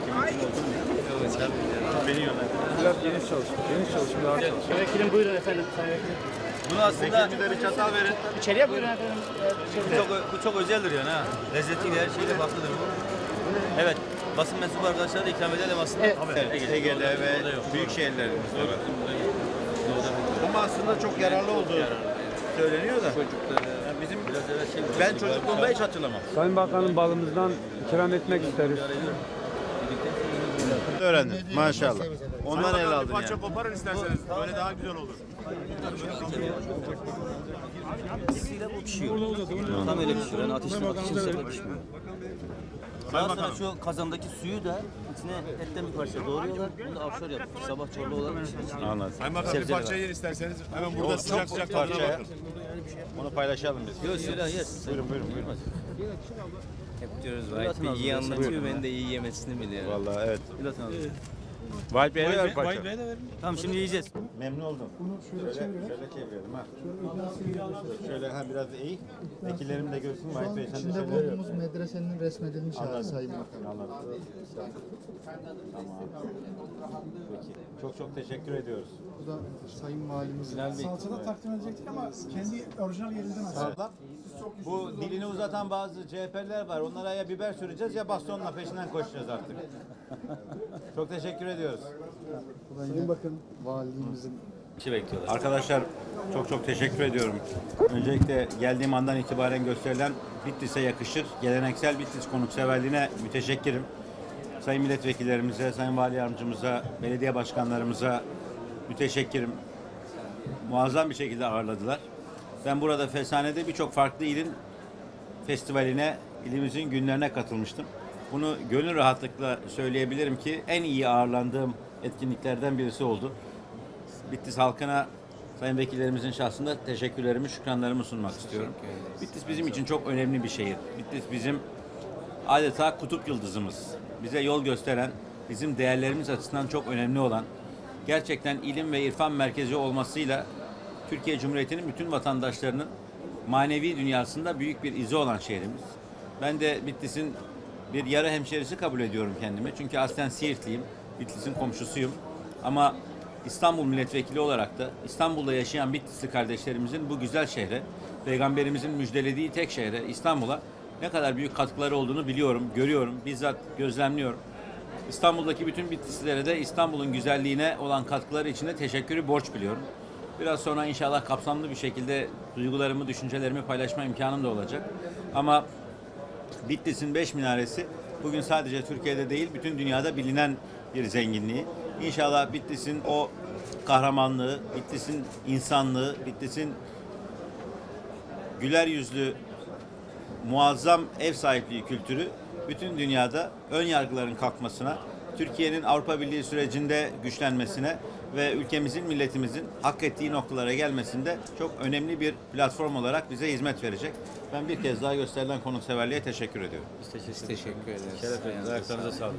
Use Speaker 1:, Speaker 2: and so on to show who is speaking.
Speaker 1: buradaki mümkün olsun. Beni yönlendir.
Speaker 2: Biraz geniş çalışın. Geniş çalışın daha çalışın.
Speaker 3: Vekilim buyurun efendim. Sayın Vekilim.
Speaker 1: Bunu aslında bize bir çatal verin.
Speaker 3: İçeriye buyurun efendim.
Speaker 1: Bu çok, bu çok özeldir yani ha. Lezzetiyle her şeyle farklıdır bu. Evet. Basın mensubu arkadaşlara da ikram edelim aslında.
Speaker 3: Evet.
Speaker 1: Ege'de ve büyük şehirlerimizde. Ama aslında çok yararlı olduğu söyleniyor da. Yani bizim ben çocukluğumda hiç hatırlamam.
Speaker 2: Sayın Bakanım balımızdan ikram etmek isteriz.
Speaker 1: Öğrendim maşallah. Ondan el aldın yani.
Speaker 4: koparın isterseniz. Böyle daha güzel olur.
Speaker 5: Sıyla bu pişiyor. Tam öyle pişiyor. Yani bak için sırada pişmiyor. Daha sonra şu kazandaki suyu da içine etten bir parça doğruyorlar. Bunu da afşor yaptık. Sabah çorba olarak için içine.
Speaker 1: Anladım.
Speaker 4: Sayın Bakan bir parça
Speaker 5: var.
Speaker 4: yer isterseniz. Hemen burada sıcak sıcak tadına
Speaker 1: parçaya.
Speaker 4: bakın.
Speaker 1: Onu paylaşalım biz.
Speaker 5: Yok şöyle yersin.
Speaker 1: Buyurun buyurun buyurun.
Speaker 6: Hep diyoruz Bey
Speaker 5: abi,
Speaker 6: iyi anlatıyor, ben de iyi yemesini biliyorum.
Speaker 1: Vallahi evet.
Speaker 5: Bilatın abi.
Speaker 1: Vahit Bey'e ver parça.
Speaker 5: Tamam şimdi yiyeceğiz.
Speaker 1: Memnun oldum. Bunu şöyle çevirelim. Şöyle çevirelim ha. Şöyle ha biraz eğik. Vekillerim de görsün. Vahit Bey sen de
Speaker 7: İçinde
Speaker 1: şöyle.
Speaker 7: bulunduğumuz medresenin resmedilmiş hali Sayın Bakanım.
Speaker 1: Anladım. Tamam. Çok çok teşekkür ediyoruz.
Speaker 7: Bu da Sayın
Speaker 1: Bey.
Speaker 8: Salçada takdim edecektik ama kendi orijinal yerinden açtık.
Speaker 1: Ablam, Bu dilini uzatan bazı CHP'ler var. Onlara ya biber süreceğiz ya bastonla peşinden koşacağız artık. çok teşekkür ediyoruz.
Speaker 7: Bu da yine bakın valimizin
Speaker 5: bekliyorlar.
Speaker 1: Arkadaşlar çok çok teşekkür ediyorum. Öncelikle geldiğim andan itibaren gösterilen Bitlis'e yakışır geleneksel Bitlis konukseverliğine müteşekkirim. Sayın milletvekillerimize, sayın vali yardımcımıza, belediye başkanlarımıza müteşekkirim. Muazzam bir şekilde ağırladılar. Ben burada Fesane'de birçok farklı ilin festivaline, ilimizin günlerine katılmıştım. Bunu gönül rahatlıkla söyleyebilirim ki en iyi ağırlandığım etkinliklerden birisi oldu. Bitlis halkına sayın vekillerimizin şahsında teşekkürlerimi, şükranlarımı sunmak istiyorum. Bitlis bizim için çok önemli bir şehir. Bitlis bizim adeta kutup yıldızımız. Bize yol gösteren, bizim değerlerimiz açısından çok önemli olan, gerçekten ilim ve irfan merkezi olmasıyla Türkiye Cumhuriyeti'nin bütün vatandaşlarının manevi dünyasında büyük bir izi olan şehrimiz. Ben de Bitlis'in bir yarı hemşerisi kabul ediyorum kendime. Çünkü aslen Siirtliyim. Bitlis'in komşusuyum. Ama İstanbul milletvekili olarak da İstanbul'da yaşayan Bitlisli kardeşlerimizin bu güzel şehre, Peygamberimizin müjdelediği tek şehre, İstanbul'a ne kadar büyük katkıları olduğunu biliyorum, görüyorum, bizzat gözlemliyorum. İstanbul'daki bütün Bitlislilere de İstanbul'un güzelliğine olan katkıları için de teşekkürü borç biliyorum. Biraz sonra inşallah kapsamlı bir şekilde duygularımı, düşüncelerimi paylaşma imkanım da olacak. Ama Bitlis'in beş minaresi bugün sadece Türkiye'de değil bütün dünyada bilinen bir zenginliği. İnşallah Bitlis'in o kahramanlığı, Bitlis'in insanlığı, Bitlis'in güler yüzlü muazzam ev sahipliği kültürü bütün dünyada ön yargıların kalkmasına, Türkiye'nin Avrupa Birliği sürecinde güçlenmesine ve ülkemizin, milletimizin hak ettiği noktalara gelmesinde çok önemli bir platform olarak bize hizmet verecek. Ben bir kez daha gösterilen konukseverliğe teşekkür ediyorum.
Speaker 6: Biz teşekkür ederiz.
Speaker 1: Şeref ederiz. Ayaklarınıza sağlık.